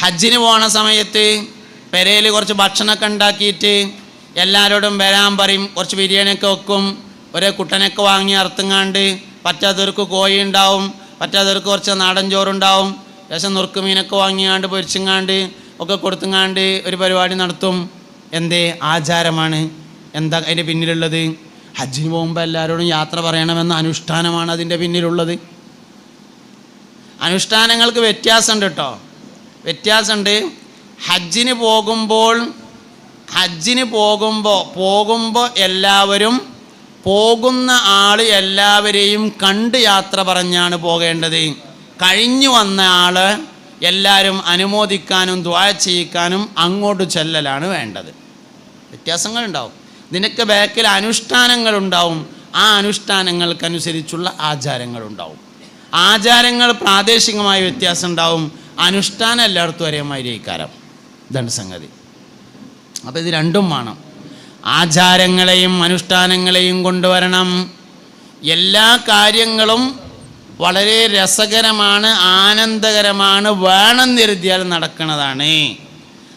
ഹജ്ജിന് പോണ സമയത്ത് പെരയിൽ കുറച്ച് ഭക്ഷണമൊക്കെ ഉണ്ടാക്കിയിട്ട് എല്ലാവരോടും വരാൻ പറയും കുറച്ച് ബിരിയാണിയൊക്കെ വെക്കും. ഒരേ കുട്ടനൊക്കെ വാങ്ങി അറുത്തുങ്ങാണ്ട് പറ്റാത്തവർക്ക് കോഴി ഉണ്ടാവും പറ്റാത്തവർക്ക് കുറച്ച് നാടൻ ചോറുണ്ടാവും. ശേഷം നുറുക്ക് മീനൊക്കെ വാങ്ങിയാണ്ട് പൊരിച്ചുങ്ങാണ്ട് ഒക്കെ കൊടുത്തുങ്ങാണ്ട് ഒരു പരിപാടി നടത്തും. എന്തേ ആചാരമാണ്? എന്താ അതിന്റെ പിന്നിലുള്ളത്? ഹജ്ജിന് പോകുമ്പോൾ എല്ലാവരോടും യാത്ര പറയണമെന്ന അനുഷ്ഠാനമാണ് അതിന്റെ പിന്നിലുള്ളത്. അനുഷ്ഠാനങ്ങൾക്ക് വ്യത്യാസമുണ്ട് കേട്ടോ. വ്യത്യാസമുണ്ട്. ഹജ്ജിന് പോകുമ്പോൾ ഹജ്ജിന് പോകുമ്പോൾ പോകുമ്പോൾ എല്ലാവരും പോകുന്ന ആൾ എല്ലാവരെയും കണ്ട് യാത്ര പറഞ്ഞാണ് പോകേണ്ടത്. കഴിഞ്ഞു വന്ന ആൾ എല്ലാവരും അനുമോദിക്കാനും ദ്വാ ചെയ്യിക്കാനും അങ്ങോട്ട് ചെല്ലലാണ് വേണ്ടത്. വ്യത്യാസങ്ങളുണ്ടാവും. നിനക്ക് ബാക്കിൽ അനുഷ്ഠാനങ്ങളുണ്ടാവും. ആ അനുഷ്ഠാനങ്ങൾക്കനുസരിച്ചുള്ള ആചാരങ്ങളുണ്ടാവും. ആചാരങ്ങൾ പ്രാദേശികമായ വ്യത്യാസം ഉണ്ടാവും അനുഷ്ഠാനം എല്ലായിടത്തും ഒരേ മാതിരിക്കാരം ഇതാണ് സംഗതി. അപ്പോൾ ഇത് രണ്ടും വേണം. ആചാരങ്ങളെയും അനുഷ്ഠാനങ്ങളെയും കൊണ്ടുവരണം. എല്ലാ കാര്യങ്ങളും വളരെ രസകരമാണ് ആനന്ദകരമാണ് വേണം നടക്കുന്നതാണ്.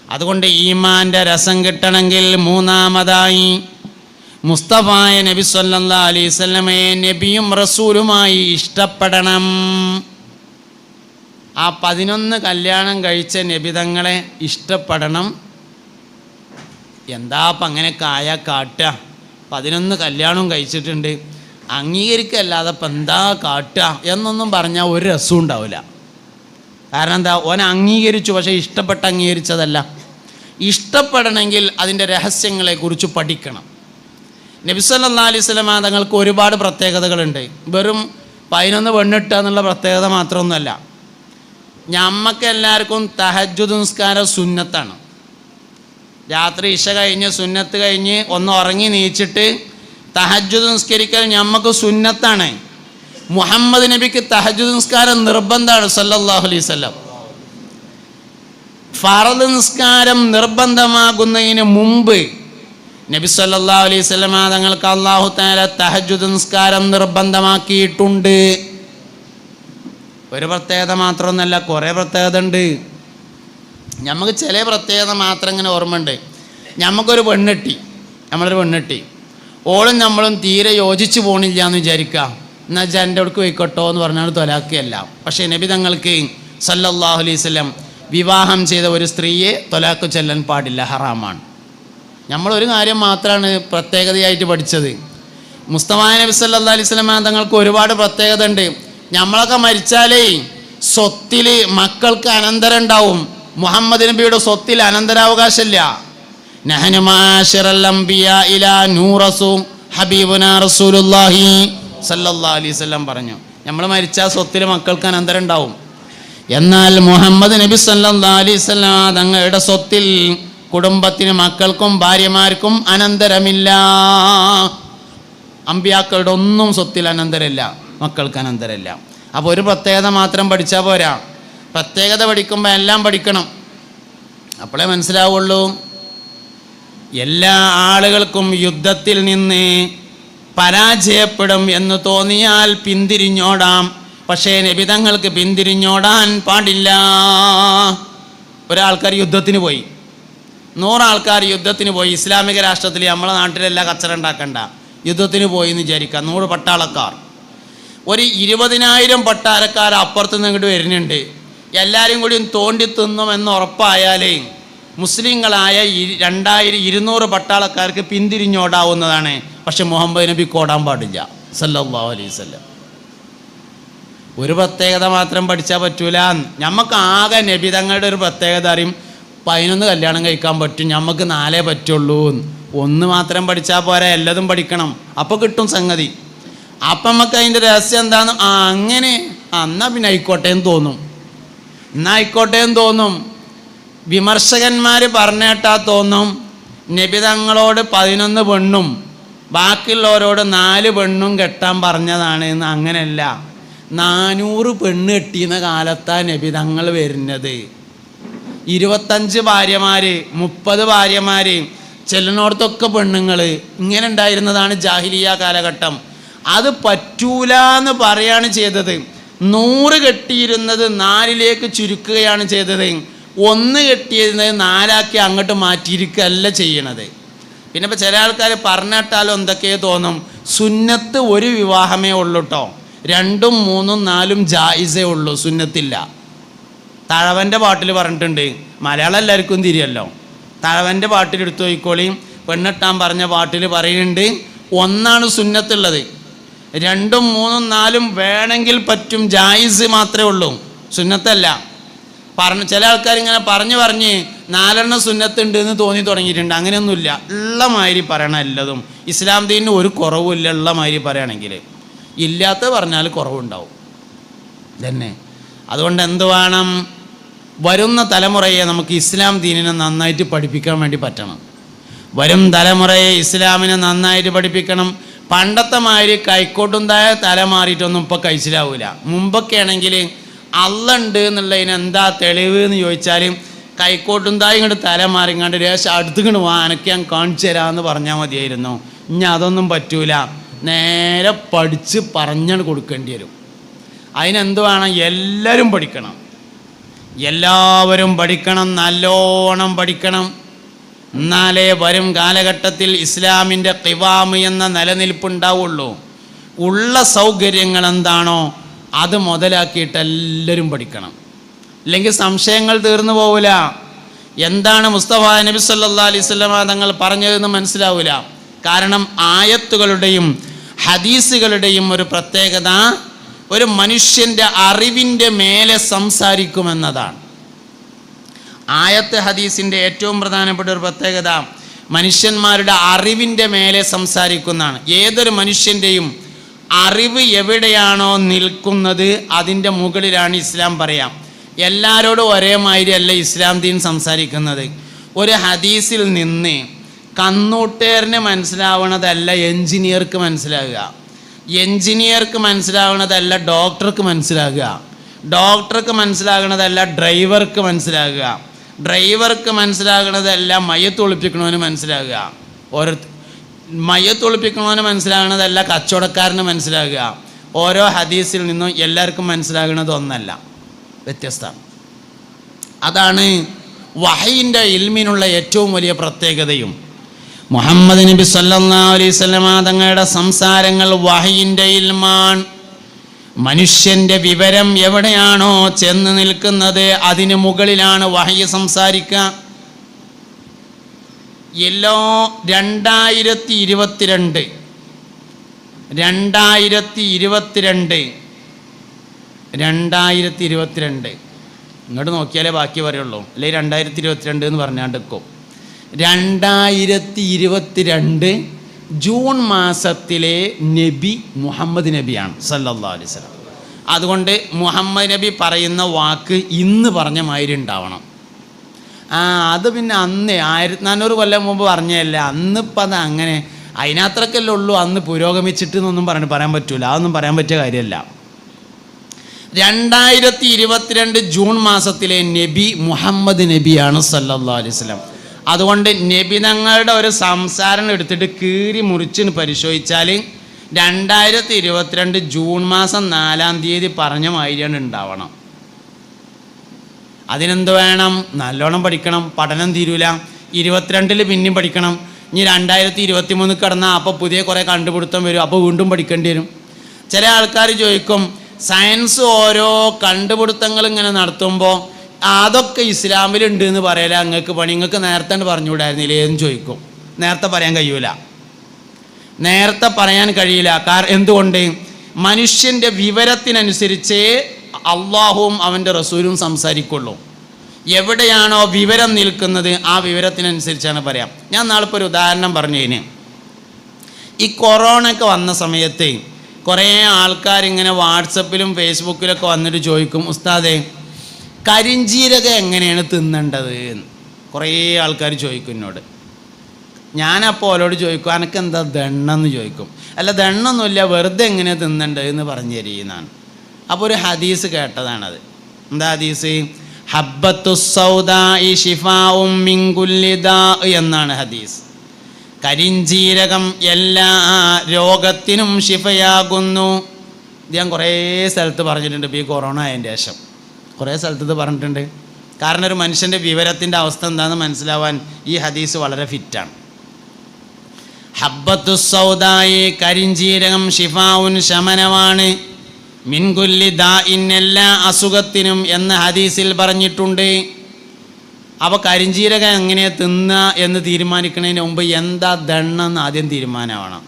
അതുകൊണ്ട് ഈമാന്റെ രസം കിട്ടണമെങ്കിൽ മൂന്നാമതായി മുസ്തഫായ നബി സല്ലാ അലൈവല്ലമയെ നബിയും റസൂലുമായി ഇഷ്ടപ്പെടണം. ആ പതിനൊന്ന് കല്യാണം കഴിച്ച നബിതങ്ങളെ ഇഷ്ടപ്പെടണം. എന്താ അപ്പം അങ്ങനെയൊക്കെ ആയാൽ കാട്ടുക? പതിനൊന്ന് കല്യാണവും കഴിച്ചിട്ടുണ്ട്. അംഗീകരിക്കല്ലാതെ ഇപ്പം എന്താ കാട്ടുക? എന്നൊന്നും പറഞ്ഞാൽ ഒരു രസവും ഉണ്ടാവില്ല. കാരണം എന്താ? ഓൻ അംഗീകരിച്ചു പക്ഷേ ഇഷ്ടപ്പെട്ട അംഗീകരിച്ചതല്ല. ഇഷ്ടപ്പെടണമെങ്കിൽ അതിന്റെ രഹസ്യങ്ങളെക്കുറിച്ച് പഠിക്കണം. നബിസല്ലാ അലൈഹി തങ്ങൾക്ക് ഒരുപാട് പ്രത്യേകതകളുണ്ട്. വെറും പതിനൊന്ന് പെണ്ണിട്ടുക എന്നുള്ള പ്രത്യേകത മാത്രമൊന്നുമല്ല. ഞമ്മക്ക് എല്ലാവർക്കും തഹജുദ് നിസ്കാരം സുന്നത്താണ്. രാത്രി ഇഷ കഴിഞ്ഞ് സുന്നത്ത് കഴിഞ്ഞ് ഒന്ന് ഉറങ്ങി നീച്ചിട്ട് തഹജുദ് നിസ്കരിക്കൽ ഞമ്മക്ക് സുന്നത്താണ്. മുഹമ്മദ് നബിക്ക് തഹജുദ് നിസ്കാരം നിർബന്ധമാണ് സല്ലല്ലാഹു അലൈഹി വസല്ലം. ഫറദ് നിസ്കാരം നിർബന്ധമാകുന്നതിന് മുമ്പ് നബി സല്ലല്ലാഹു അലൈഹി സ്വലം തങ്ങൾക്ക് അള്ളാഹു താല തഹജുദ് നിസ്കാരം നിർബന്ധമാക്കിയിട്ടുണ്ട്. ഒരു പ്രത്യേകത മാത്രമൊന്നുമല്ല കുറേ പ്രത്യേകത ഉണ്ട് നമുക്ക് ചില പ്രത്യേകത മാത്രം ഇങ്ങനെ ഓർമ്മയുണ്ട്. നമുക്കൊരു പെണ്ണെട്ടി നമ്മളൊരു പെണ്ണെട്ടി. ഓളും നമ്മളും തീരെ യോജിച്ച് പോണില്ല എന്ന് വിചാരിക്കുക. എന്നാൽ വെച്ചാൽ എന്റെ അടുക്ക് പോയിക്കോട്ടോ എന്ന് പറഞ്ഞാൽ തൊലാക്കുകയല്ല. പക്ഷേ നബി തങ്ങൾക്ക് സല്ലല്ലാഹു അലൈഹി വസല്ലം വിവാഹം ചെയ്ത ഒരു സ്ത്രീയെ തൊലാക്ക് ചെല്ലാൻ പാടില്ല ഹറാമാണ്. നമ്മളൊരു കാര്യം മാത്രമാണ് പ്രത്യേകതയായിട്ട് പഠിച്ചത്. മുസ്തഫ നബി സല്ലാ അലൈഹി സ്വലം തങ്ങൾക്ക് ഒരുപാട് പ്രത്യേകത ഉണ്ട് നമ്മളൊക്കെ മരിച്ചാലേ സ്വത്തിൽ മക്കൾക്ക് അനന്തരം ഉണ്ടാവും മുഹമ്മദ് നബിയുടെ സ്വത്തിൽ അനന്തരാവകാശമില്ല. പറഞ്ഞു. നമ്മൾ മരിച്ചാൽ സ്വത്തിൽ മക്കൾക്ക് അനന്തരം ഉണ്ടാവും എന്നാൽ മുഹമ്മദ് നബി വസല്ലം തങ്ങളുടെ സ്വത്തിൽ കുടുംബത്തിന് മക്കൾക്കും ഭാര്യമാർക്കും അനന്തരമില്ല. അമ്പിയാക്കളുടെ ഒന്നും സ്വത്തിൽ അനന്തരമില്ല. മക്കൾക്ക് അനന്തരമില്ല. അപ്പോൾ ഒരു പ്രത്യേകത മാത്രം പഠിച്ചാൽ പോരാ. പ്രത്യേകത പഠിക്കുമ്പോൾ എല്ലാം പഠിക്കണം. അപ്പോഴേ മനസ്സിലാവുള്ളൂ. എല്ലാ ആളുകൾക്കും യുദ്ധത്തിൽ നിന്ന് പരാജയപ്പെടും എന്ന് തോന്നിയാൽ പിന്തിരിഞ്ഞോടാം. പക്ഷേ നബിതങ്ങൾക്ക് പിന്തിരിഞ്ഞോടാൻ പാടില്ല. ഒരാൾക്കാർ യുദ്ധത്തിന് പോയി. നൂറാൾക്കാർ യുദ്ധത്തിന് പോയി. ഇസ്ലാമിക രാഷ്ട്രത്തിൽ നമ്മളെ നാട്ടിലെല്ലാം കച്ചറ ഉണ്ടാക്കണ്ട. യുദ്ധത്തിന് പോയി എന്ന് വിചാരിക്കുക നൂറ് പട്ടാളക്കാർ. ഒരു ഇരുപതിനായിരം പട്ടാരക്കാർ അപ്പുറത്ത് നിന്ന് ഇങ്ങോട്ട് വരുന്നുണ്ട്. എല്ലാവരും കൂടി തോണ്ടി തിന്നുമെന്ന് ഉറപ്പായാലേ മുസ്ലിങ്ങളായ രണ്ടായിരം ഇരുന്നൂറ് പട്ടാളക്കാർക്ക് പിന്തിരിഞ്ഞോടാവുന്നതാണ്. പക്ഷെ മുഹമ്മദ് നബി കോടാൻ പാടില്ല. സല്ലാ അലൈഹി വസല്ലം. ഒരു പ്രത്യേകത മാത്രം പഠിച്ചാൽ പറ്റൂല. നമുക്ക് ആകെ നബി തങ്ങളുടെ ഒരു പ്രത്യേകത അറിയും. പതിനൊന്ന് കല്യാണം കഴിക്കാൻ പറ്റും. നമുക്ക് നാലേ പറ്റുള്ളൂ. ഒന്ന് മാത്രം പഠിച്ചാൽ പോരാ. എല്ലതും പഠിക്കണം. അപ്പോൾ കിട്ടും സംഗതി. അപ്പം നമുക്ക് അതിന്റെ രഹസ്യം എന്താണ്? ആ അങ്ങനെ. എന്നാ പിന്നെ ആയിക്കോട്ടെ എന്ന് തോന്നും. എന്നാ ആയിക്കോട്ടെ എന്ന് തോന്നും. വിമർശകന്മാർ പറഞ്ഞേട്ടാ തോന്നും. നബിതങ്ങളോട് പതിനൊന്ന് പെണ്ണും ബാക്കിയുള്ളവരോട് നാല് പെണ്ണും കെട്ടാൻ പറഞ്ഞതാണ് എന്ന് അങ്ങനെയല്ല. നാനൂറ് പെണ്ണ് കെട്ടിയുന്ന കാലത്താണ് നബിതങ്ങൾ വരുന്നത്. ഇരുപത്തഞ്ച് ഭാര്യമാര് മുപ്പത് ഭാര്യമാര് ചെല്ലിനോടത്തൊക്കെ പെണ്ണുങ്ങൾ ഇങ്ങനെ ഉണ്ടായിരുന്നതാണ് ജാഹിലിയ കാലഘട്ടം. അത് പറ്റൂല എന്ന് പറയാണ് ചെയ്തത്. നൂറ് കെട്ടിയിരുന്നത് നാലിലേക്ക് ചുരുക്കുകയാണ് ചെയ്തത്. ഒന്ന് കെട്ടിയിരുന്നത് നാലാക്കി അങ്ങോട്ട് മാറ്റിയിരിക്കുകയല്ല ചെയ്യണത്. പിന്നെ ഇപ്പോൾ ചില ആൾക്കാർ പറഞ്ഞിട്ടാലും എന്തൊക്കെയോ തോന്നും. സുന്നത്ത് ഒരു വിവാഹമേ ഉള്ളൂ കേട്ടോ രണ്ടും മൂന്നും നാലും ജായിസേ ഉള്ളൂ സുന്നത്തില്ല. തഴവന്റെ പാട്ടിൽ പറഞ്ഞിട്ടുണ്ട്. മലയാളം എല്ലാവർക്കും തിരിയല്ലോ. തഴവന്റെ പാട്ടിൽ എടുത്തു നോക്കിക്കോളിയും പെണ്ണെട്ടാൻ പറഞ്ഞ പാട്ടിൽ പറയുന്നുണ്ട്. ഒന്നാണ് സുന്നത്തുള്ളത്. രണ്ടും മൂന്നും നാലും വേണമെങ്കിൽ പറ്റും ജായിസ് മാത്രമേ ഉള്ളൂ. സുന്നത്തല്ല. പറഞ്ഞു ചില ആൾക്കാർ ഇങ്ങനെ പറഞ്ഞു പറഞ്ഞ് നാലെണ്ണം സുന്നത്തുണ്ട് എന്ന് തോന്നി തുടങ്ങിയിട്ടുണ്ട്. അങ്ങനെയൊന്നുമില്ല. ഉള്ള മാതിരി പറയണം എല്ലാതും. ഇസ്ലാം ദീനിന് ഒരു കുറവുമില്ല ഉള്ള മാതിരി പറയുകയാണെങ്കിൽ. ഇല്ലാത്ത പറഞ്ഞാൽ കുറവുണ്ടാവും. തന്നെ അതുകൊണ്ട് എന്ത് വേണം? വരുന്ന തലമുറയെ നമുക്ക് ഇസ്ലാം ദീനിനെ നന്നായിട്ട് പഠിപ്പിക്കാൻ വേണ്ടി പറ്റണം. വരും തലമുറയെ ഇസ്ലാമിനെ നന്നായിട്ട് പഠിപ്പിക്കണം. പണ്ടത്തെ മാതിരി കൈക്കോട്ടുണ്ടായ തല മാറിയിട്ടൊന്നും ഇപ്പോൾ കഴിച്ചിലാവൂല. മുമ്പൊക്കെ ആണെങ്കിൽ അള്ളുണ്ട് എന്നുള്ളതിന് എന്താ തെളിവ് എന്ന് ചോദിച്ചാൽ കൈക്കോട്ടുണ്ടായി ഇങ്ങോട്ട് തല മാറിങ്ങാണ്ട് രേഷം അടുത്തുകൊണ്ട് വാ അനക്ക് ഞാൻ കാണിച്ചു തരാമെന്ന് പറഞ്ഞാൽ മതിയായിരുന്നു. ഇനി അതൊന്നും പറ്റൂല. നേരെ പഠിച്ച് പറഞ്ഞാണ് കൊടുക്കേണ്ടി വരും. അതിനെന്ത് വേണം? എല്ലാവരും പഠിക്കണം. എല്ലാവരും പഠിക്കണം നല്ലോണം പഠിക്കണം. എന്നാലേ വരും കാലഘട്ടത്തിൽ ഇസ്ലാമിന്റെ കിവാമ് എന്ന നിലനിൽപ്പുണ്ടാവുള്ളൂ. ഉള്ള സൗകര്യങ്ങൾ എന്താണോ അത് മുതലാക്കിയിട്ട് എല്ലാവരും പഠിക്കണം. അല്ലെങ്കിൽ സംശയങ്ങൾ തീർന്നു പോവില്ല. എന്താണ് മുസ്തഫ നബി സല്ലാ അലൈഹി സ്വലമ തങ്ങൾ പറഞ്ഞതെന്ന് മനസ്സിലാവില്ല. കാരണം ആയത്തുകളുടെയും ഹദീസുകളുടെയും ഒരു പ്രത്യേകത ഒരു മനുഷ്യന്റെ അറിവിന്റെ മേലെ സംസാരിക്കുമെന്നതാണ്. ആയത്ത് ഹദീസിന്റെ ഏറ്റവും പ്രധാനപ്പെട്ട ഒരു പ്രത്യേകത മനുഷ്യന്മാരുടെ അറിവിന്റെ മേലെ സംസാരിക്കുന്നതാണ്. ഏതൊരു മനുഷ്യന്റെയും അറിവ് എവിടെയാണോ നിൽക്കുന്നത് അതിന്റെ മുകളിലാണ് ഇസ്ലാം പറയാം. എല്ലാവരോടും ഒരേ മാതിരി അല്ല ഇസ്ലാം ദീൻ സംസാരിക്കുന്നത്. ഒരു ഹദീസിൽ നിന്ന് കണ്ണൂട്ടേറിന് മനസ്സിലാവണതല്ല എൻജിനീയർക്ക് മനസ്സിലാകുക എൻജിനീയർക്ക് മനസ്സിലാവണതല്ല ഡോക്ടർക്ക് മനസ്സിലാകുക ഡോക്ടർക്ക് മനസ്സിലാകണതല്ല ഡ്രൈവർക്ക് മനസ്സിലാകുക ഡ്രൈവർക്ക് മനസ്സിലാകണതല്ല മയത്തൊളിപ്പിക്കണവന് മനസ്സിലാകുക. ഓരോ മയത്തൊളിപ്പിക്കണവന് മനസ്സിലാകണതല്ല കച്ചവടക്കാരന് മനസ്സിലാകുക. ഓരോ ഹദീസിൽ നിന്നും എല്ലാവർക്കും മനസ്സിലാകുന്നത് ഒന്നല്ല. വ്യത്യസ്തമാണ് അതാണ് വഹയിന്റെ ഇൽമിനുള്ള ഏറ്റവും വലിയ പ്രത്യേകതയും. മുഹമ്മദ് നബി സല്ലാ അലൈഹി സ്വലമ തങ്ങളുടെ സംസാരങ്ങൾ വഹയിന്റെ ഇൽമാൻ മനുഷ്യന്റെ വിവരം എവിടെയാണോ ചെന്ന് നിൽക്കുന്നത് അതിന് മുകളിലാണ് വഹയ സംസാരിക്കുക എല്ലാ രണ്ടായിരത്തി ഇരുപത്തിരണ്ട് രണ്ടായിരത്തി ഇരുപത്തിരണ്ട് രണ്ടായിരത്തി ഇരുപത്തിരണ്ട് ഇങ്ങോട്ട് നോക്കിയാലേ ബാക്കി പറയുള്ളൂ. അല്ലെങ്കിൽ രണ്ടായിരത്തി ഇരുപത്തിരണ്ട് എന്ന് പറഞ്ഞാണ്ടിക്കും രണ്ടായിരത്തി ഇരുപത്തിരണ്ട് ജൂൺ മാസത്തിലെ നബി മുഹമ്മദ് നബിയാണ് സല്ലല്ലാഹു അലൈഹി അതുകൊണ്ട് മുഹമ്മദ് നബി പറയുന്ന വാക്ക് ഇന്ന് പറഞ്ഞ മാതിരി ഉണ്ടാവണം. ആ അത് പിന്നെ അന്ന് ആയിരത്തി നാനൂറ് കൊല്ലം മുമ്പ് പറഞ്ഞതല്ല. അന്നിപ്പോൾ അത് അങ്ങനെ അതിനത്രക്കല്ലേ ഉള്ളൂ. അന്ന് പുരോഗമിച്ചിട്ട് എന്നൊന്നും പറഞ്ഞു പറയാൻ പറ്റൂല. അതൊന്നും പറയാൻ പറ്റിയ കാര്യമല്ല. രണ്ടായിരത്തി ഇരുപത്തിരണ്ട് ജൂൺ മാസത്തിലെ നബി മുഹമ്മദ് നബിയാണ് സല്ലല്ലാഹു അലൈഹി അതുകൊണ്ട് നബിനങ്ങളുടെ ഒരു സംസാരം എടുത്തിട്ട് കീറി മുറിച്ചിന് പരിശോധിച്ചാൽ രണ്ടായിരത്തി ഇരുപത്തിരണ്ട് ജൂൺ മാസം നാലാം തീയതി പറഞ്ഞ മാതിരിയാണ് ഉണ്ടാവണം. അതിനെന്ത് വേണം? നല്ലോണം പഠിക്കണം പഠനം തീരൂല. ഇരുപത്തിരണ്ടിൽ പിന്നെയും പഠിക്കണം. ഇനി രണ്ടായിരത്തി ഇരുപത്തി മൂന്ന് കിടന്നാൽ അപ്പോൾ പുതിയ കുറേ കണ്ടുപിടുത്തം വരും. അപ്പോൾ വീണ്ടും പഠിക്കേണ്ടി വരും. ചില ആൾക്കാർ ചോദിക്കും സയൻസ് ഓരോ കണ്ടുപിടുത്തങ്ങൾ ഇങ്ങനെ നടത്തുമ്പോൾ അതൊക്കെ ഇസ്ലാമിലുണ്ട് എന്ന് പറയല. നിങ്ങൾക്ക് പണി. നിങ്ങൾക്ക് നേരത്തെ പറഞ്ഞുകൂടായിരുന്നില്ലേ? എന്ന് ചോദിക്കും. നേരത്തെ പറയാൻ കഴിയൂല. നേരത്തെ പറയാൻ കഴിയില്ല. കാരണം എന്തുകൊണ്ട്? മനുഷ്യന്റെ വിവരത്തിനനുസരിച്ച് അള്ളാഹുവും അവന്റെ റസൂലും സംസാരിക്കുള്ളൂ. എവിടെയാണോ വിവരം നിൽക്കുന്നത് ആ വിവരത്തിനനുസരിച്ചാണ് പറയാം. ഞാൻ നാളിപ്പോൾ ഒരു ഉദാഹരണം പറഞ്ഞു പറഞ്ഞതിന് ഈ കൊറോണ ഒക്കെ വന്ന സമയത്ത് കുറേ ആൾക്കാരിങ്ങനെ വാട്സപ്പിലും ഫേസ്ബുക്കിലൊക്കെ വന്നിട്ട് ചോദിക്കും ഉസ്താദേ കരിഞ്ചീരകം എങ്ങനെയാണ് തിന്നേണ്ടത് എന്ന് കുറേ ആൾക്കാർ ചോദിക്കും എന്നോട്. ഞാനപ്പോൾ ഓലോട് ചോദിക്കും അനക്ക് എന്താ ദണ്ണെന്ന് ചോദിക്കും. അല്ല ദണ്ണൊന്നുമില്ല വെറുതെ എങ്ങനെയാണ് തിന്നേണ്ടത്? എന്ന് പറഞ്ഞു തരികയെന്നാണ് അപ്പോൾ ഒരു ഹദീസ് കേട്ടതാണത്. എന്താ ഹദീസ്? ഹബ്ബത്തു സൗദാഇ ഷിഫാഉം മിൻ കുല്ലി ദാ എന്നാണ് ഹദീസ്. കരിഞ്ചീരകം എല്ലാ രോഗത്തിനും ഷിഫയാകുന്നു. ഇത് ഞാൻ കുറേ സ്ഥലത്ത് പറഞ്ഞിട്ടുണ്ട് ഇപ്പോൾ ഈ കൊറോണ അതിന്റെ ശേഷം. കുറേ സ്ഥലത്ത് ഇത് പറഞ്ഞിട്ടുണ്ട്. കാരണം ഒരു മനുഷ്യന്റെ വിവരത്തിന്റെ അവസ്ഥ എന്താണെന്ന് മനസ്സിലാവാൻ ഈ ഹദീസ് വളരെ ഫിറ്റാണ്. ഹബ്ബത്തു സൗദായി കരിഞ്ചീരകം ഷിഫാവുൻ ശമനമാണ്. മിൻകുല്ലി ദാ ഇൻ എല്ലാ അസുഖത്തിനും എന്ന് ഹദീസിൽ പറഞ്ഞിട്ടുണ്ട്. അപ്പോൾ കരിഞ്ചീരകം എങ്ങനെ തിന്ന എന്ന് തീരുമാനിക്കുന്നതിന് മുമ്പ് എന്താ ദണ്ണെന്ന് ആദ്യം തീരുമാനമാണ്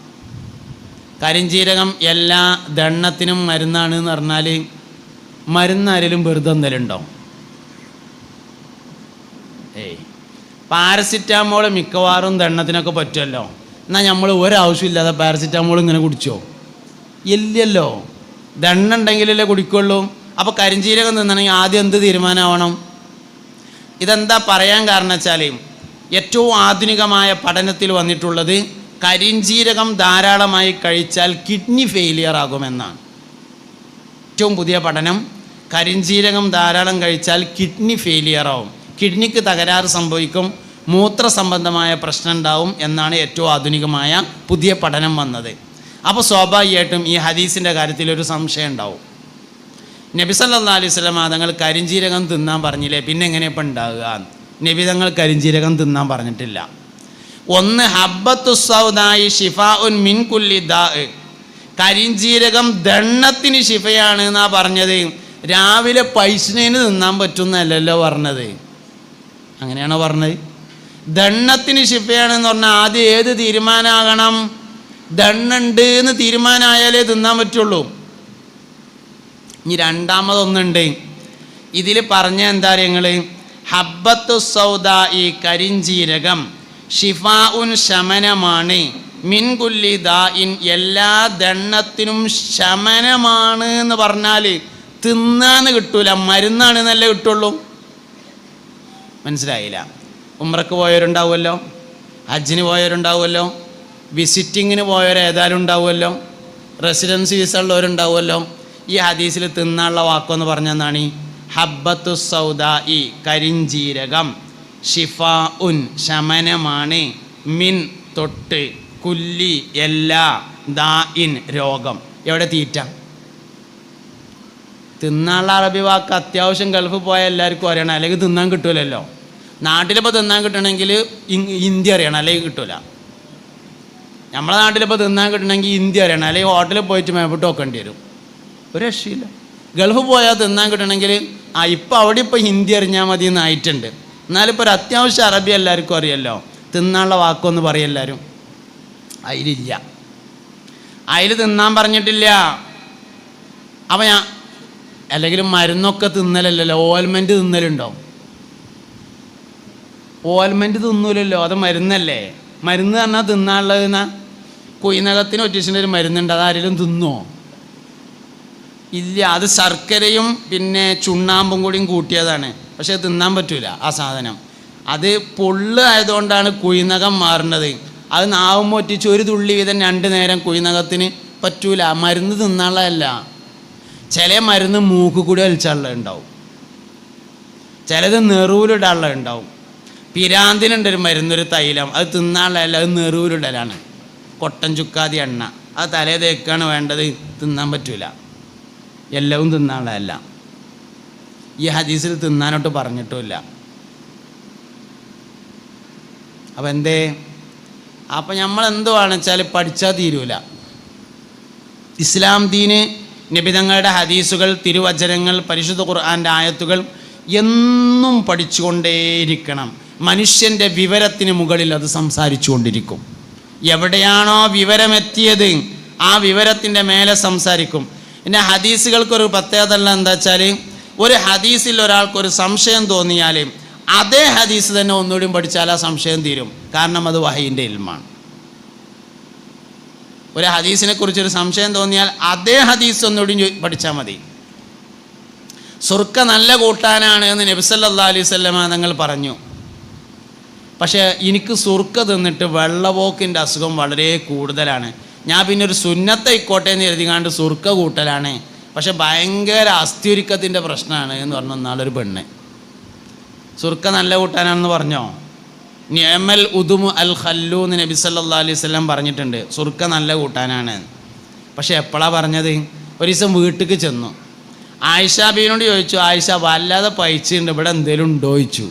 കരിഞ്ചീരകം എല്ലാ ദണ്ണത്തിനും മരുന്നാണ് എന്ന് പറഞ്ഞാൽ മരുന്ന് ആരെങ്കിലും വെറുതെ എന്തെങ്കിലുണ്ടോ ഏയ്. പാരസിറ്റാമോൾ മിക്കവാറും ദണ്ണത്തിനൊക്കെ പറ്റുമല്ലോ. എന്നാൽ നമ്മൾ ഒരാവശ്യമില്ലാതെ പാരസിറ്റാമോൾ ഇങ്ങനെ കുടിച്ചോ? ഇല്ലല്ലോ. ദണ്ണ ഉണ്ടെങ്കിലല്ലേ കുടിക്കുള്ളൂ. അപ്പോൾ കരിഞ്ചീരകം തിന്നണമെങ്കിൽ ആദ്യം എന്ത് തീരുമാനമാവണം? ഇതെന്താ പറയാൻ കാരണം വെച്ചാൽ ഏറ്റവും ആധുനികമായ പഠനത്തിൽ വന്നിട്ടുള്ളത് കരിഞ്ചീരകം ധാരാളമായി കഴിച്ചാൽ കിഡ്നി ഫെയിലിയർ ആകുമെന്നാണ്. ഏറ്റവും പുതിയ പഠനം കരിഞ്ചീരകം ധാരാളം കഴിച്ചാൽ കിഡ്നി ഫെയിലിയർ ആവും. കിഡ്നിക്ക് തകരാറ് സംഭവിക്കും മൂത്ര സംബന്ധമായ പ്രശ്നം ഉണ്ടാവും എന്നാണ് ഏറ്റവും ആധുനികമായ പുതിയ പഠനം വന്നത്. അപ്പോൾ സ്വാഭാവികമായിട്ടും ഈ ഹദീസിന്റെ കാര്യത്തിൽ ഒരു സംശയം ഉണ്ടാവും. നബി സല്ലാ അലൈഹി സ്വലം തങ്ങൾ കരിഞ്ചീരകം തിന്നാൻ പറഞ്ഞില്ലേ? പിന്നെ എങ്ങനെ ഉണ്ടാകുക നബി തങ്ങൾ കരിഞ്ചീരകം തിന്നാൻ പറഞ്ഞിട്ടില്ല. ഒന്ന് ഹബ്ബത്തു സൗദായി ഷിഫാ ഉൻ മിൻകുല്ലി ദാ കരിഞ്ചീരകം ദണ്ണത്തിന് ശിഫയാണ് എന്നാ പറഞ്ഞത്. രാവിലെ പൈസനേന് തിന്നാൻ പറ്റുന്നല്ലല്ലോ പറഞ്ഞത്. അങ്ങനെയാണോ പറഞ്ഞത്? ദണ്ണത്തിന് ശിഫയാണെന്ന് പറഞ്ഞാൽ ആദ്യം ഏത് തീരുമാനമാകണം ദണ്ണുണ്ട് എന്ന് തീരുമാനമായാലേ തിന്നാൻ പറ്റുള്ളൂ. ഇനി രണ്ടാമതൊന്നുണ്ട്. ഇതിൽ പറഞ്ഞ എന്താ നിങ്ങൾ ഹബ്ബത്തു സൗദ ഈ കരിഞ്ചീരകം ഷിഫാ ഉൻ ശമനമാണ്. മിൻകുല്ലി ദാ ഇൻ എല്ലാ ദണ്ണത്തിനും ശമനമാണ് എന്ന് പറഞ്ഞാൽ തിന്നാന്ന് കിട്ടൂല മരുന്നാണ് എന്നല്ലേ കിട്ടുള്ളൂ. മനസ്സിലായില്ല. ഉമ്രക്ക് പോയവരുണ്ടാവുമല്ലോ ഹജ്ജിന് പോയവരുണ്ടാവുമല്ലോ വിസിറ്റിങ്ങിന് പോയവർ ഏതായാലും ഉണ്ടാവുമല്ലോ റെസിഡൻസ് വിസ ഉള്ളവരുണ്ടാവുമല്ലോ. ഈ ഹദീസിൽ തിന്നാനുള്ള വാക്കെന്ന് പറഞ്ഞെന്നാണ് ഈ ഹബ്ബത്തു സൗദ ഇ കരിഞ്ചീരകം ഷിഫ ഉൻ ശമനമാണ് മിൻ തൊട്ട്. കുല്ലി എല്ലാ ദാ ഇൻ രോഗം. എവിടെ തീറ്റ? തിന്നാനുള്ള അറബി വാക്ക് അത്യാവശ്യം ഗൾഫ് പോയാൽ എല്ലാവർക്കും അറിയണം. അല്ലെങ്കിൽ തിന്നാൻ കിട്ടൂലല്ലോ. നാട്ടിലിപ്പോൾ തിന്നാൻ കിട്ടണമെങ്കിൽ ഇന്ത്യ അറിയണം. അല്ലെങ്കിൽ കിട്ടൂല. നമ്മളെ നാട്ടിലിപ്പോൾ തിന്നാൻ കിട്ടണമെങ്കിൽ ഇന്ത്യ അറിയണം. അല്ലെങ്കിൽ ഹോട്ടലിൽ പോയിട്ട് മേപ്പിട്ട് വെക്കേണ്ടി വരും. ഒരു രക്ഷയില്ല. ഗൾഫ് പോയാൽ തിന്നാൻ കിട്ടണമെങ്കിൽ ആ ഇപ്പം അവിടെ ഇപ്പോൾ ഹിന്ദി അറിഞ്ഞാൽ മതി എന്നായിട്ടുണ്ട് എന്നാലിപ്പോൾ ഒരു അത്യാവശ്യം അറബി എല്ലാവർക്കും അറിയല്ലോ. തിന്നാനുള്ള വാക്കൊന്ന് പറയും എല്ലാവരും. അതിലില്ല. അതിൽ തിന്നാൻ പറഞ്ഞിട്ടില്ല. അപ്പം ഞാൻ അല്ലെങ്കിൽ മരുന്നൊക്കെ തിന്നലല്ലല്ലോ. ഓയിൽമെന്റ് തിന്നലുണ്ടോ ഓയിൽമെന്റ് തിന്നൂലല്ലോ. അത് മരുന്നല്ലേ? മരുന്ന് പറഞ്ഞാൽ തിന്നാനുള്ളത് എന്നാ? കുയിനകത്തിന് ഒറ്റീസിന്റെ ഒരു മരുന്നുണ്ട്. അതാരെങ്കിലും തിന്നോ? ഇല്ല. അത് ശർക്കരയും പിന്നെ ചുണ്ണാമ്പും കൂടിയും കൂട്ടിയതാണ്. പക്ഷേ തിന്നാൻ പറ്റൂല ആ സാധനം. അത് പൊള്ള് ആയതുകൊണ്ടാണ് കുയിനകം മാറുന്നത്. അത് നാവും ഒറ്റിച്ച് ഒരു തുള്ളി വീതം രണ്ട് നേരം കുഴിനകത്തിന് പറ്റൂല. മരുന്ന് തിന്നാനുള്ളതല്ല. ചില മരുന്ന് മൂക്ക് കൂടി വലിച്ചുള്ള ഉണ്ടാവും ചിലത് നെറുവിലിടാനുള്ള ഉണ്ടാവും പിരാന്തിനുണ്ട് ഒരു മരുന്നൊരു തൈലം. അത് തിന്നാനുള്ളതല്ല. അത് നെറുവിലിടലാണ്. കൊട്ടൻ ചുക്കാതി എണ്ണ. അത് തലേ തേക്കാണ് വേണ്ടത്. തിന്നാൻ പറ്റൂല. എല്ലാവും തിന്നാനുള്ളതല്ല. ഈ ഹദീസിൽ തിന്നാനോട്ട് പറഞ്ഞിട്ടുമില്ല. അപ്പം എന്തേ? അപ്പം നമ്മൾ എന്തുവാണെന്ന് വെച്ചാൽ പഠിച്ചാൽ തീരൂല. ഇസ്ലാം ദീന് നിബിതങ്ങളുടെ ഹദീസുകൾ തിരുവചനങ്ങൾ പരിശുദ്ധ ഖുർആന്റെ ആയത്തുകൾ എന്നും പഠിച്ചുകൊണ്ടേയിരിക്കണം. മനുഷ്യന്റെ വിവരത്തിന് മുകളിൽ അത് സംസാരിച്ചു കൊണ്ടിരിക്കും എവിടെയാണോ വിവരമെത്തിയത് ആ വിവരത്തിന്റെ മേലെ സംസാരിക്കും. പിന്നെ ഹദീസുകൾക്കൊരു പ്രത്യേകത ഉള്ള എന്താ വെച്ചാൽ ഒരു ഹദീസിൽ ഒരാൾക്കൊരു സംശയം തോന്നിയാൽ അതേ ഹദീസ് തന്നെ ഒന്നുകൂടിയും പഠിച്ചാൽ ആ സംശയം തീരും. കാരണം അത് വഹീന്റെ ഇൽമാണ്. ഒരു ഹദീസിനെ കുറിച്ചൊരു സംശയം തോന്നിയാൽ അതേ ഹദീസ് ഒന്നുകൂടി പഠിച്ചാൽ മതി. സുർക്ക നല്ല കൂട്ടാനാണ് എന്ന് നബിസല്ലാ അലൈഹി നിങ്ങൾ പറഞ്ഞു. പക്ഷേ എനിക്ക് സുർക്ക തിന്നിട്ട് വെള്ളപോക്കിന്റെ അസുഖം വളരെ കൂടുതലാണ്. ഞാൻ പിന്നെ ഒരു സുന്നത്തായിക്കോട്ടെ എന്ന് എഴുതിക്കാണ്ട് സുർക്ക കൂട്ടലാണ്. പക്ഷെ ഭയങ്കര അസ്ഥിയൊരുക്കത്തിന്റെ പ്രശ്നമാണ് എന്ന് പറഞ്ഞു നാളൊരു പെണ്ണ്. സുർക്ക നല്ല കൂട്ടാനാണെന്ന് പറഞ്ഞോ? നിയമൽ ഉദുമു അൽ ഖല്ലു എന്ന് നബി സല്ലാ അലൈഹി സ്വലം പറഞ്ഞിട്ടുണ്ട്. സുർക്ക നല്ല കൂട്ടാനാണ്. പക്ഷെ എപ്പോഴാണ് പറഞ്ഞത്? ഒരു ദിവസം വീട്ടിലേക്ക് ചെന്നു. ആയിഷാബീനോട് ചോദിച്ചു ആയിഷ വല്ലാതെ പൈച്ചുണ്ട് ഇവിടെ എന്തേലും ഉണ്ടോ ചോദിച്ചു.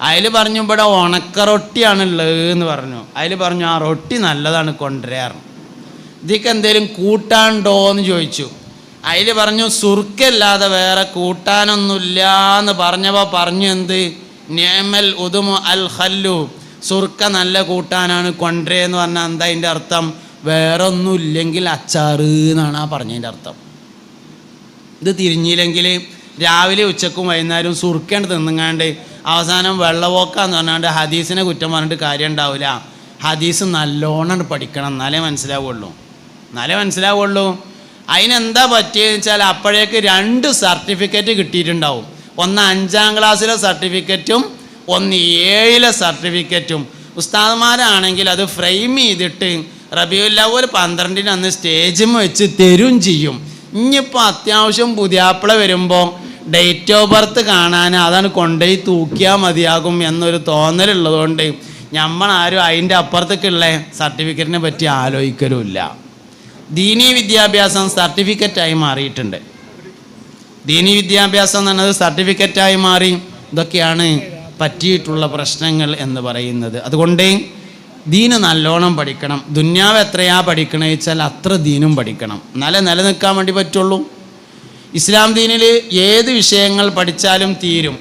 അതിൽ പറഞ്ഞു ഇവിടെ ഉണക്ക റൊട്ടിയാണുള്ളത് എന്ന് പറഞ്ഞു. അതിൽ പറഞ്ഞു ആ റൊട്ടി നല്ലതാണ് കൊണ്ടുവരാറ്. ഇതിക്ക് എന്തെങ്കിലും കൂട്ടാണ്ടോ എന്ന് ചോദിച്ചു. അതിൽ പറഞ്ഞു സുർക്കല്ലാതെ വേറെ കൂട്ടാനൊന്നുമില്ല എന്ന് പറഞ്ഞപ്പോൾ പറഞ്ഞു എന്ത്? നേമൽ ഉദുമു അൽ ഹല്ലു സുർക്ക നല്ല കൂട്ടാനാണ് കൊണ്ടേ എന്ന് പറഞ്ഞാൽ എന്താ അതിന്റെ അർത്ഥം? വേറെ ഒന്നുമില്ലെങ്കിൽ അച്ചാറ് എന്നാണ് ആ പറഞ്ഞതിന്റെ അർത്ഥം. ഇത് തിരിഞ്ഞില്ലെങ്കിൽ രാവിലെ ഉച്ചക്കും വൈകുന്നേരവും സുർക്കേണ്ട തിന്നുങ്ങാണ്ട് അവസാനം വെള്ളപോക്കാന്ന് പറഞ്ഞാണ്ട് ഹദീസിനെ കുറ്റം പറഞ്ഞിട്ട് കാര്യം ഉണ്ടാവില്ല ഹദീസ് നല്ലോണം പഠിക്കണം എന്നാലേ മനസ്സിലാവുള്ളൂ. എന്നാലേ മനസ്സിലാവുള്ളൂ. അതിനെന്താ പറ്റിയെന്ന് വെച്ചാൽ അപ്പോഴേക്ക് രണ്ട് സർട്ടിഫിക്കറ്റ് കിട്ടിയിട്ടുണ്ടാവും. ഒന്ന് അഞ്ചാം ക്ലാസ്സിലെ സർട്ടിഫിക്കറ്റും ഒന്ന് ഏഴിലെ സർട്ടിഫിക്കറ്റും. ഉസ്താദന്മാരാണെങ്കിൽ അത് ഫ്രെയിം ചെയ്തിട്ട് റബിയുല്ലാവൂർ പന്ത്രണ്ടിന് അന്ന് സ്റ്റേജും വെച്ച് തരും ചെയ്യും. ഇനിയിപ്പോൾ അത്യാവശ്യം പുതിയാപ്പിള വരുമ്പോൾ ഡേറ്റ് ഓഫ് ബർത്ത് കാണാൻ അതാണ് കൊണ്ടുപോയി തൂക്കിയാൽ മതിയാകും എന്നൊരു തോന്നലുള്ളതുകൊണ്ട് നമ്മളാരും അതിന്റെ അപ്പുറത്തേക്കുള്ള സർട്ടിഫിക്കറ്റിനെ പറ്റി ആലോചിക്കലുമില്ല. ദീനീ വിദ്യാഭ്യാസം സർട്ടിഫിക്കറ്റായി മാറിയിട്ടുണ്ട്. ദീനീ വിദ്യാഭ്യാസം എന്ന് പറഞ്ഞത് സർട്ടിഫിക്കറ്റായി മാറി ഇതൊക്കെയാണ് പറ്റിയിട്ടുള്ള പ്രശ്നങ്ങൾ എന്ന് പറയുന്നത്. അതുകൊണ്ട് ദീന് നല്ലോണം പഠിക്കണം. ദുന്യാവ് എത്രയാ പഠിക്കണേ വെച്ചാൽ അത്ര ദീനും പഠിക്കണം. എന്നാലേ നിലനിൽക്കാൻ വേണ്ടി പറ്റുള്ളൂ. ഇസ്ലാം ദീനിൽ ഏത് വിഷയങ്ങൾ പഠിച്ചാലും തീരും.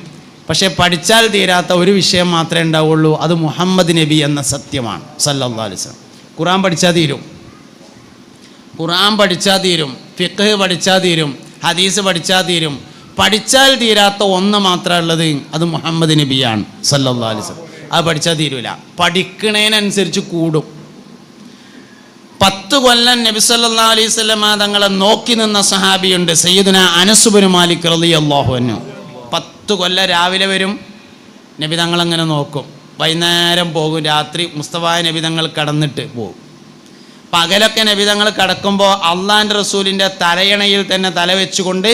പക്ഷേ പഠിച്ചാൽ തീരാത്ത ഒരു വിഷയം മാത്രമേ ഉണ്ടാവുള്ളൂ. അത് മുഹമ്മദ് നബി എന്ന സത്യമാണ്. സല്ലാ ഖുറാൻ പഠിച്ചാൽ തീരും. ഖുറാൻ പഠിച്ചാൽ തീരും ഫിഖ് പഠിച്ചാൽ തീരും ഹദീസ് പഠിച്ചാൽ തീരും. പഠിച്ചാൽ തീരാത്ത ഒന്ന് മാത്രമേ ഉള്ളത് അത് മുഹമ്മദ് നബിയാണ് സല്ലാ അലിസ് അത് പഠിച്ചാൽ തീരൂല. പഠിക്കണേനനുസരിച്ച് കൂടും. പത്ത് കൊല്ലം നബി സല്ലാ അലൈഹി സ്വലമ തങ്ങളെ നോക്കി നിന്ന സഹാബിയുണ്ട് സയ്യിദുന അനസുബിന് മാലിക് റലി അള്ളാഹുവിനു പത്ത് കൊല്ലം രാവിലെ വരും നബി തങ്ങളങ്ങനെ നോക്കും. വൈകുന്നേരം പോകും രാത്രി മുസ്തഫായ നബി തങ്ങൾ കടന്നിട്ട് പോകും. പകലൊക്കെ നബിതങ്ങൾ കിടക്കുമ്പോൾ അള്ളാന്റെ റസൂലിന്റെ തലയണയിൽ തന്നെ തല വെച്ചുകൊണ്ട്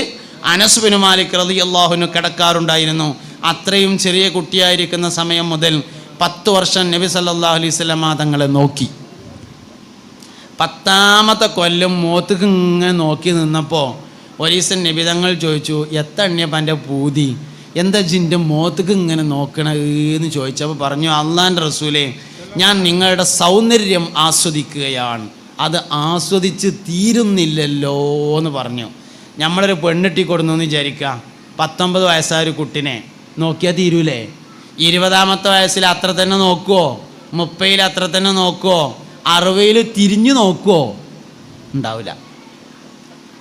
അനസുബിന് മാലിക് റതി അള്ളാഹുവിന് കിടക്കാറുണ്ടായിരുന്നു. അത്രയും ചെറിയ കുട്ടിയായിരിക്കുന്ന സമയം മുതൽ പത്ത് വർഷം നബി സല്ലാ അലൈഹി തങ്ങളെ നോക്കി. പത്താമത്തെ കൊല്ലം മൂത്തക്ക് ഇങ്ങനെ നോക്കി നിന്നപ്പോൾ ഒരീസൻ നബിതങ്ങൾ ചോദിച്ചു എത്തണ്യപ്പന്റെ പൂതി? എന്താ ജിന്റെ മോത്തുക്ക് ഇങ്ങനെ നോക്കണെന്ന് ചോദിച്ചപ്പോൾ പറഞ്ഞു അള്ളാന്റെ റസൂലേ ഞാൻ നിങ്ങളുടെ സൗന്ദര്യം ആസ്വദിക്കുകയാണ്. അത് ആസ്വദിച്ച് തീരുന്നില്ലല്ലോ എന്ന് പറഞ്ഞു. നമ്മളൊരു പെണ്ണിട്ടി കൊടുന്നു എന്ന് വിചാരിക്കുക പത്തൊമ്പത് വയസ്സായ ഒരു കുട്ടിനെ. നോക്കിയാൽ തീരൂലേ? ഇരുപതാമത്തെ വയസ്സിൽ അത്ര തന്നെ നോക്കുമോ മുപ്പതിൽ അത്ര തന്നെ നോക്കുമോ അറുപതിൽ തിരിഞ്ഞു നോക്കുമോ ഉണ്ടാവില്ല.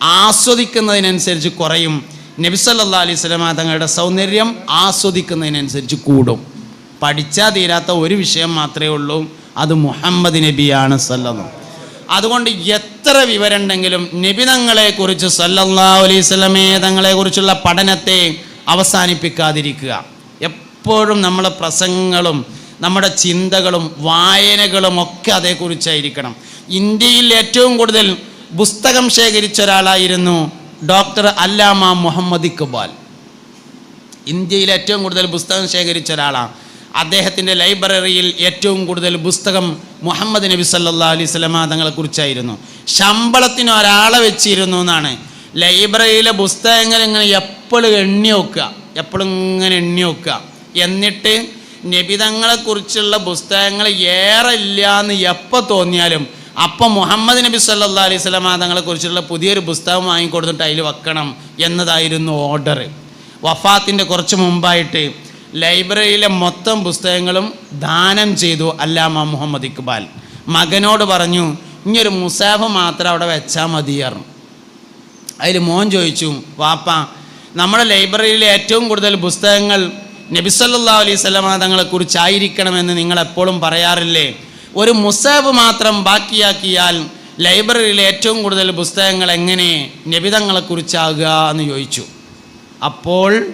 ആസ്വദിക്കുന്നതിനനുസരിച്ച് കുറയും. നബിസല്ലാ അലൈഹി തങ്ങളുടെ സൗന്ദര്യം ആസ്വദിക്കുന്നതിനനുസരിച്ച് കൂടും. പഠിച്ചാൽ തീരാത്ത ഒരു വിഷയം മാത്രമേ ഉള്ളൂ. അത് മുഹമ്മദ് നബിയാണ് സല്ലം അതുകൊണ്ട് എത്ര വിവരമുണ്ടെങ്കിലും നബി കുറിച്ച് സല്ലല്ലാ അലൈഹി സ്വലമേ തങ്ങളെക്കുറിച്ചുള്ള പഠനത്തെ അവസാനിപ്പിക്കാതിരിക്കുക. എപ്പോഴും നമ്മളെ പ്രസംഗങ്ങളും നമ്മുടെ ചിന്തകളും വായനകളും ഒക്കെ അതേക്കുറിച്ചായിരിക്കണം. ഇന്ത്യയിൽ ഏറ്റവും കൂടുതൽ പുസ്തകം ശേഖരിച്ച ഒരാളായിരുന്നു ഡോക്ടർ അല്ലാമ മുഹമ്മദ് ഇക്ബാൽ. ഇന്ത്യയിൽ ഏറ്റവും കൂടുതൽ പുസ്തകം ശേഖരിച്ച ഒരാളാണ്. അദ്ദേഹത്തിന്റെ ലൈബ്രറിയിൽ ഏറ്റവും കൂടുതൽ പുസ്തകം മുഹമ്മദ് നബി സല്ലാ അലൈഹി സ്വലമ തങ്ങളെക്കുറിച്ചായിരുന്നു ശമ്പളത്തിന് ഒരാളെ വെച്ചിരുന്നു എന്നാണ്. ലൈബ്രറിയിലെ പുസ്തകങ്ങൾ ഇങ്ങനെ എപ്പോഴും എണ്ണി വെക്കുക. എപ്പോഴും ഇങ്ങനെ എണ്ണി വെക്കുക. എന്നിട്ട് നബിതങ്ങളെക്കുറിച്ചുള്ള പുസ്തകങ്ങൾ ഏറെ ഇല്ല എന്ന് എപ്പോൾ തോന്നിയാലും അപ്പം മുഹമ്മദ് നബി സല്ലാ അലൈഹി സ്വലമ തങ്ങളെക്കുറിച്ചുള്ള പുതിയൊരു പുസ്തകം വാങ്ങിക്കൊടുത്തിട്ട് അതിൽ വെക്കണം എന്നതായിരുന്നു ഓർഡർ വഫാത്തിന്റെ കുറച്ച് മുമ്പായിട്ട് ലൈബ്രറിയിലെ മൊത്തം പുസ്തകങ്ങളും ദാനം ചെയ്തു അല്ലാമ മുഹമ്മദ് ഇക്ബാൽ. മകനോട് പറഞ്ഞു ഇനിയൊരു മുസാഫ് മാത്രം അവിടെ വെച്ചാൽ മതിയായിരുന്നു അതിൽ മോൻ ചോദിച്ചു വാപ്പ നമ്മുടെ ലൈബ്രറിയിലെ ഏറ്റവും കൂടുതൽ പുസ്തകങ്ങൾ നബിസല്ലാ അലൈഹി സ്വലമ തങ്ങളെക്കുറിച്ചായിരിക്കണമെന്ന് നിങ്ങൾ എപ്പോഴും പറയാറില്ലേ? ഒരു മുസാഫ് മാത്രം ബാക്കിയാക്കിയാൽ ലൈബ്രറിയിലെ ഏറ്റവും കൂടുതൽ പുസ്തകങ്ങൾ എങ്ങനെ നബിതങ്ങളെക്കുറിച്ചാകുക എന്ന് ചോദിച്ചു. അപ്പോൾ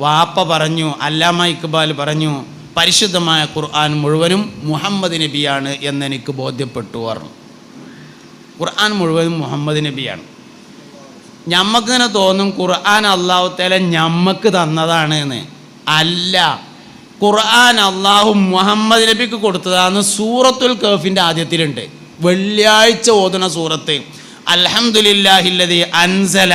വാപ്പ പറഞ്ഞു അല്ലാമ ഇക്ബാൽ പറഞ്ഞു പരിശുദ്ധമായ ഖുർആൻ മുഴുവനും മുഹമ്മദ് നബിയാണ് എന്നെനിക്ക് ബോധ്യപ്പെട്ടു പറഞ്ഞു. ഖുർആൻ മുഴുവനും മുഹമ്മദ് നബിയാണ്. ഞമ്മക്കിങ്ങനെ തോന്നും ഖുർആൻ അള്ളാഹു തല ഞമ്മക്ക് തന്നതാണ് എന്ന്. അല്ല. ഖുർആൻ അള്ളാഹു മുഹമ്മദ് നബിക്ക് കൊടുത്തതാണ് സൂറത്തുൽ കഫിന്റെ ആദ്യത്തിലുണ്ട്. വെള്ളിയാഴ്ച ഓതുന്ന സൂറത്ത്. അലഹമുല്ലാഹില്ലതി അൻസല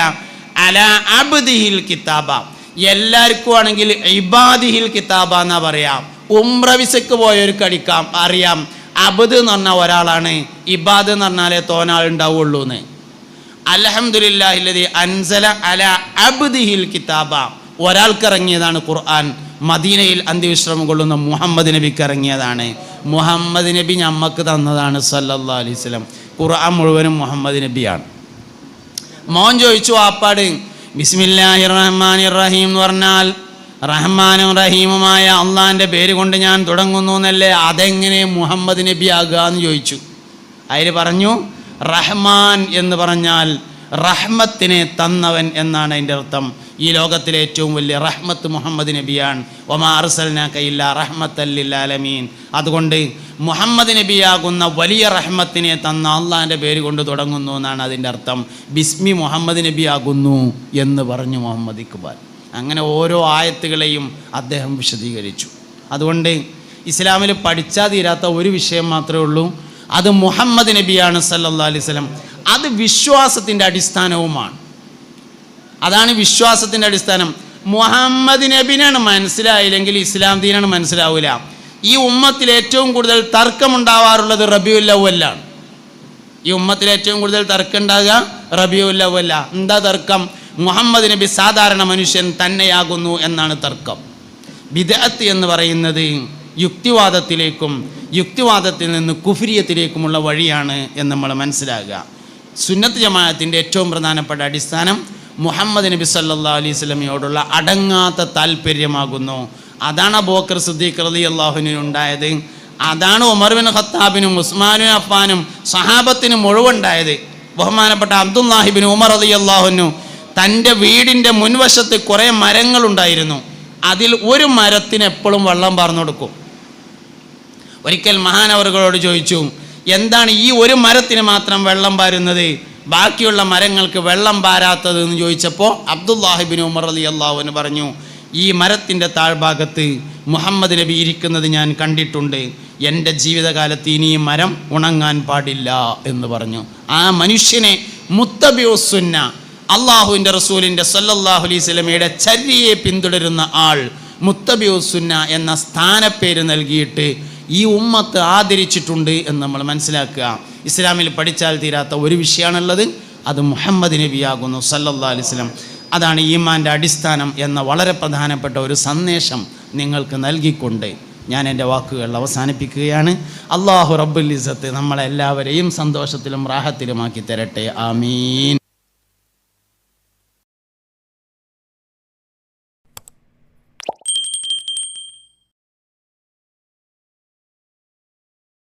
അല അബ്ദിഹിൽ കിതാബ. എല്ലാവർക്കും ആണെങ്കിൽ ഇബാദിഹിൽ കിതാബ എന്നാ പറയാം. ഉംറ വിസക്ക് പോയവർക്ക് അടിക്കാം അറിയാം. അബദ് എന്ന് പറഞ്ഞ ഒരാളാണ് ഇബാദ് എന്ന് പറഞ്ഞാലേ തോനാൾ ഉണ്ടാവുള്ളൂ എന്ന് അലഹമുല്ലാഹില്ലതി അൻസല അല അബ്ദിഹിൽ കിതാബ. ഒരാൾക്ക് ഇറങ്ങിയതാണ് ഖുർആൻ മദീനയിൽ അന്ത്യവിശ്രമം കൊള്ളുന്ന മുഹമ്മദ് നബിക്ക് ഇറങ്ങിയതാണ്. മുഹമ്മദ് നബി ഞമ്മക്ക് തന്നതാണ് സല്ലല്ലാ അലൈഹി വസല്ലം. ഖുർആൻ മുഴുവനും മുഹമ്മദ് നബിയാണ്. മോൻ ചോദിച്ചു ആപ്പാട് ബിസ്മില്ലാഹി റഹ്മാനി റഹീം എന്ന് പറഞ്ഞാൽ റഹ്മാനും റഹീമുമായ അള്ളാഹിന്റെ പേര് കൊണ്ട് ഞാൻ തുടങ്ങുന്നു എന്നല്ലേ അതെങ്ങനെ മുഹമ്മദ് നബി ആകുക എന്ന് ചോദിച്ചു. അതിൽ പറഞ്ഞു റഹ്മാൻ എന്ന് പറഞ്ഞാൽ റഹ്മത്തിനെ തന്നവൻ എന്നാണ് അതിന്റെ അർത്ഥം. ഈ ലോകത്തിലെ ഏറ്റവും വലിയ റഹ്മത്ത് മുഹമ്മദ് നബിയാണ്. ഒമാ അർസൽന കയില്ല റഹ്മത്തല്ലില്ലാലമീൻ അതുകൊണ്ട് മുഹമ്മദ് നബിയാകുന്ന വലിയ റഹ്മത്തിനെ തന്ന അള്ളാഹിന്റെ പേര് കൊണ്ട് തുടങ്ങുന്നു എന്നാണ് അതിന്റെ അർത്ഥം. ബിസ്മി മുഹമ്മദ് നബിയാകുന്നു എന്ന് പറഞ്ഞു മുഹമ്മദ് ഇക്ബാൽ. അങ്ങനെ ഓരോ ആയത്തുകളെയും അദ്ദേഹം വിശദീകരിച്ചു. അതുകൊണ്ട് ഇസ്ലാമിൽ പഠിച്ചാതിരാത്ത ഒരു വിഷയം മാത്രമേ ഉള്ളൂ. അത് മുഹമ്മദ് നബിയാണ് സല്ലല്ലാ അലൈവലം അത് വിശ്വാസത്തിന്റെ അടിസ്ഥാനവുമാണ്. അതാണ് വിശ്വാസത്തിന്റെ അടിസ്ഥാനം. മുഹമ്മദ് നബിനാണ് മനസ്സിലായില്ലെങ്കിൽ ഇസ്ലാം ദീനാണ് മനസ്സിലാവില്ല ഈ ഉമ്മത്തിൽ ഏറ്റവും കൂടുതൽ തർക്കമുണ്ടാവാറുള്ളത് റബിയുല്ലവല്ലാണ് ഈ ഉമ്മത്തിൽ ഏറ്റവും കൂടുതൽ തർക്കം ഉണ്ടാകുക റബിയുല്ലവല്ല എന്താ തർക്കം? മുഹമ്മദ് നബി സാധാരണ മനുഷ്യൻ തന്നെയാകുന്നു എന്നാണ് തർക്കം. വിദഗത്ത് എന്ന് പറയുന്നത് യുക്തിവാദത്തിലേക്കും യുക്തിവാദത്തിൽ നിന്ന് കുഫിരിയത്തിലേക്കുമുള്ള വഴിയാണ് എന്ന് നമ്മൾ മനസ്സിലാക്കുക. സുന്നത്ത് ജമാഅത്തിന്റെ ഏറ്റവും പ്രധാനപ്പെട്ട അടിസ്ഥാനം മുഹമ്മദ് നബി സല്ലാ അലൈഹി സ്വലമിയോടുള്ള അടങ്ങാത്ത താല്പര്യമാകുന്നു. അതാണ് ബോക്കർ സിദ്ദീഖ് റലി അള്ളാഹുവിനുണ്ടായത് അതാണ് ഉമർ ബിൻ ഖത്താബിനും ഉസ്മാനും അഫ്ഫാനും സഹാബത്തിനും മുഴുവുണ്ടായത് ബഹുമാനപ്പെട്ട അബ്ദുല്ലാഹിബിൻ ഉമർ അലി അള്ളാഹുനു തന്റെ വീടിന്റെ മുൻവശത്ത് കുറേ മരങ്ങളുണ്ടായിരുന്നു അതിൽ ഒരു മരത്തിന് എപ്പോഴും വെള്ളം പാർന്നു കൊടുക്കും ഒരിക്കൽ മഹാനവറുകളോട് ചോദിച്ചു എന്താണ് ഈ ഒരു മരത്തിന് മാത്രം വെള്ളം പാരുന്നത്? ബാക്കിയുള്ള മരങ്ങൾക്ക് വെള്ളം പാരാത്തത് എന്ന് ചോദിച്ചപ്പോൾ അബ്ദുല്ലാഹിബിൻ ഉമർ അലി അള്ളാഹുവിന് പറഞ്ഞു ഈ മരത്തിന്റെ താഴ്ഭാഗത്ത് മുഹമ്മദ് നബി ഇരിക്കുന്നത് ഞാൻ കണ്ടിട്ടുണ്ട്. എന്റെ ജീവിതകാലത്ത് ഇനി ഈ മരം ഉണങ്ങാൻ പാടില്ല എന്ന് പറഞ്ഞു. ആ മനുഷ്യനെ മുത്തബിയുസുന്ന അള്ളാഹുവിന്റെ റസൂലിന്റെ സല്ലല്ലാഹു അലൈഹി സ്വലമയുടെ ചര്യയെ പിന്തുടരുന്ന ആൾ മുത്തബിയുസുന്ന എന്ന സ്ഥാനപ്പേര് നൽകിയിട്ട് ഈ ഉമ്മത്ത് ആദരിച്ചിട്ടുണ്ട് എന്ന് നമ്മൾ മനസ്സിലാക്കുക. ഇസ്ലാമിൽ പഠിച്ചാൽ തീരാത്ത ഒരു വിഷയമാണുള്ളത്. അത് മുഹമ്മദ് നബിയാകുന്നു സല്ലല്ലാ അലൈഹി വസല്ലം. അതാണ് ഈമാന്റെ അടിസ്ഥാനം എന്ന വളരെ പ്രധാനപ്പെട്ട ഒരു സന്ദേശം നിങ്ങൾക്ക് നൽകിക്കൊണ്ട് ഞാൻ എന്റെ വാക്കുകൾ അവസാനിപ്പിക്കുകയാണ്. അള്ളാഹു റബ്ബുൽ ഇസത്ത് നമ്മളെല്ലാവരെയും സന്തോഷത്തിലും റാഹത്തിലുമാക്കി തരട്ടെ. ആമീൻ.